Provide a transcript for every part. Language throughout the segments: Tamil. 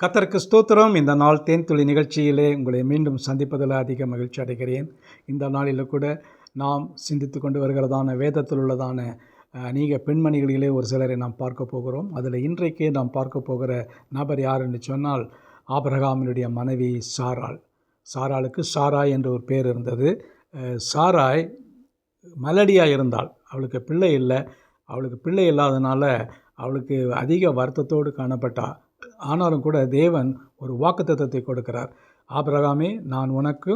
கத்தருக்கு ஸ்தோத்திரம். இந்த நாள் தேன்துளி நிகழ்ச்சியிலே உங்களை மீண்டும் சந்திப்பதில் அதிக மகிழ்ச்சி அடைகிறேன். இந்த நாளில் கூட நாம் சிந்தித்து கொண்டு வருகிறதான வேதத்தில் உள்ளதான அஹ், அநேக பெண்மணிகளிலே ஒரு சிலரை நாம் பார்க்க போகிறோம். அதில் இன்றைக்கு நாம் பார்க்க போகிற நபர் யார் என்று சொன்னால் ஆபரகாமினுடைய மனைவி சாராள். சாராளுக்கு சாராய் என்ற ஒரு பேர் இருந்தது. சாராய் மலடியாக இருந்தாள். அவளுக்கு பிள்ளை இல்லை. அவளுக்கு பிள்ளை இல்லாதனால அவளுக்கு அதிக வருத்தத்தோடு காணப்பட்டாள் ஆனாலும் கூட தேவன் ஒரு வாக்குத்தத்தத்தை கொடுக்கிறார். ஆபிரகாமே நான் உனக்கு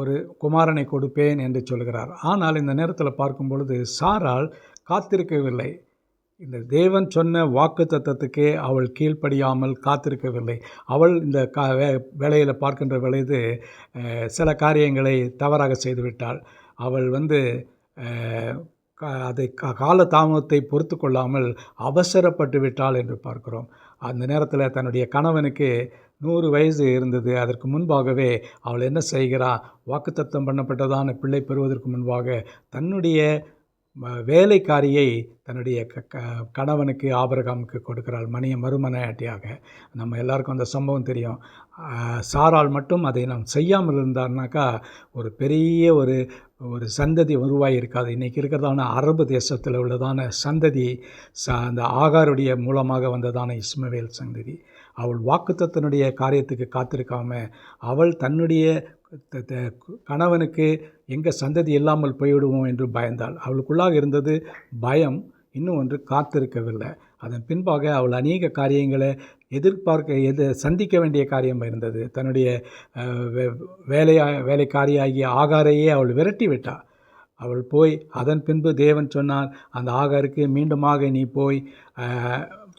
ஒரு குமாரனை கொடுப்பேன் என்று சொல்கிறார். ஆனால் இந்த நேரத்தில் பார்க்கும் பொழுது சாரால் காத்திருக்கவில்லை. இந்த தேவன் சொன்ன வாக்குத்தத்தத்துக்கே அவள் கீழ்ப்படியாமல் காத்திருக்கவில்லை. அவள் இந்த கா வே வேலையில் பார்க்கின்ற பொழுது சில காரியங்களை தவறாக செய்துவிட்டாள். அவள் வந்து அதை கால தாமதத்தை பொறுத்து கொள்ளாமல் அவசரப்பட்டு விட்டாள் என்று பார்க்கிறோம். அந்த நேரத்தில் தன்னுடைய கணவனுக்கு நூறு வயது இருந்தது. அதற்கு முன்பாகவே அவள் என்ன செய்கிறா? வாக்குத்தத்தம் பண்ணப்பட்டதான பிள்ளை பெறுவதற்கு முன்பாக தன்னுடைய வேலைக்காரியை தன்னுடைய க க- கணவனுக்கு ஆபரகாமுக்கு கொடுக்கிறாள் மணிய மறுமனையாட்டியாக நம்ம எல்லாருக்கும் அந்த சம்பவம் தெரியும். சாரால் மட்டும் அதை நாம் செய்யாமல் இருந்தார்னாக்கா ஒரு பெரிய ஒரு ஒரு சந்ததி உருவாகி இருக்காது இன்றைக்கி இருக்கிறதான அரபு தேசத்தில் உள்ளதான சந்ததி ச அந்த ஆகாருடைய மூலமாக வந்ததான இஸ்மவேல் சந்ததி. அவள் வாக்குத்தத்தனுடைய காரியத்துக்கு காத்திருக்காம அவள் தன்னுடைய த- த- கணவனுக்கு எங்கே சந்ததி இல்லாமல் போய்விடுவோம் என்று பயந்தாள். அவளுக்குள்ளாக இருந்தது பயம் இன்னும் ஒன்று காத்திருக்கவில்லை. அதன் பின்பாக அவள் அநேக காரியங்களை எதிர்பார்க்க எது சந்திக்க வேண்டிய காரியம் இருந்தது. தன்னுடைய வே- வேலையா வேலைக்காரியாகிய ஆகாரையே அவள் விரட்டி விட்டாள் அவள் போய் அதன் பின்பு தேவன் சொன்னார் அந்த ஆகாருக்கு மீண்டுமாக நீ போய்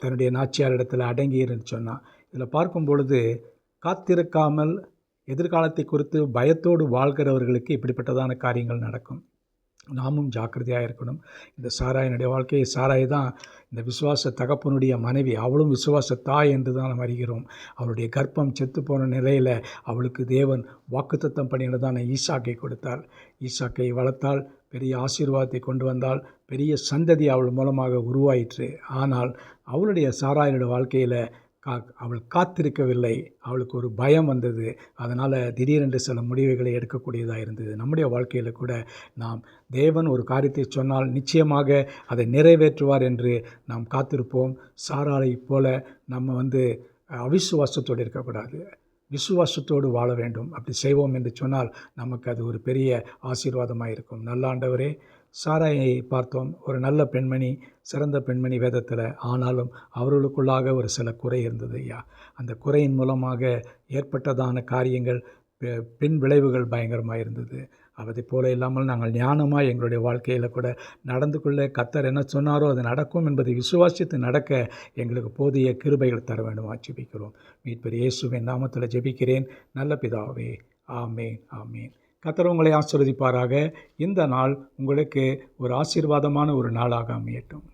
தன்னுடைய நாச்சியாரிடத்தில் அடங்கியிருன்னு சொன்னான். இதில் பார்க்கும் பொழுது காத்திருக்காமல் எதிர்காலத்தை குறித்து பயத்தோடு வாழ்கிறவர்களுக்கு இப்படிப்பட்டதான காரியங்கள் நடக்கும். நாமும் ஜாக்கிரதையாக இருக்கணும். இந்த சாராயினுடைய வாழ்க்கையை சாராய் தான் இந்த விசுவாச தகப்பனுடைய மனைவி அவளும் விசுவாச தாய் என்று தான் நாம் அறிகிறோம். அவளுடைய கர்ப்பம் செத்து போன நிலையில் அவளுக்கு தேவன் வாக்குத்தத்தம் பண்ணினதான ஈசாக்கை கொடுத்தார். ஈசாக்கை வளர்த்தால் பெரிய ஆசீர்வாதத்தை கொண்டு வந்தால் பெரிய சந்ததி அவள் மூலமாக உருவாயிற்று. ஆனால் அவளுடைய சாராயனுடைய வாழ்க்கையில் கா அவள் காத்திருக்கவில்லை. அவளுக்கு ஒரு பயம் வந்தது. அதனால் திடீரென்று சில முடிவுகளை எடுக்கக்கூடியதாக இருந்தது. நம்முடைய வாழ்க்கையில் கூட நாம் தேவன் ஒரு காரியத்தை சொன்னால் நிச்சயமாக அதை நிறைவேற்றுவார் என்று நாம் காத்திருப்போம். சாராளைப் போல நம்ம வந்து அவிசுவாசத்தோடு இருக்கக்கூடாது. விசுவாசத்தோடு வாழ வேண்டும். அப்படி செய்வோம் என்று சொன்னால் நமக்கு அது ஒரு பெரிய ஆசீர்வாதமாக இருக்கும் நல்லாண்டவரே சாராயை பார்த்தோம். ஒரு நல்ல பெண்மணி சிறந்த பெண்மணி வேதத்தில் ஆனாலும் அவர்களுக்குள்ளாக ஒரு சில குறை இருந்தது ஐயா. அந்த குறையின் மூலமாக ஏற்பட்டதான காரியங்கள் பின் விளைவுகள் பயங்கரமாக இருந்தது அதை போல இல்லாமல் நாங்கள் ஞானமாக எங்களுடைய வாழ்க்கையில் கூட நடந்து கொள்ள கத்தர் என்ன சொன்னாரோ அது நடக்கும் என்பதை விசுவாசித்து நடக்க எங்களுக்கு போதிய கிருபைகள் தர வேண்டும். ஜெபிக்கிறோம் மீட்பர் இயேசுவின் நாமத்தில் ஜெபிக்கிறேன். நல்ல பிதாவே ஆமேன் ஆமேன். கத்தர் உங்களை ஆசிர்வதிப்பாராக. இந்த நாள் உங்களுக்கு ஒரு ஆசீர்வாதமான ஒரு நாளாக அமையட்டும்.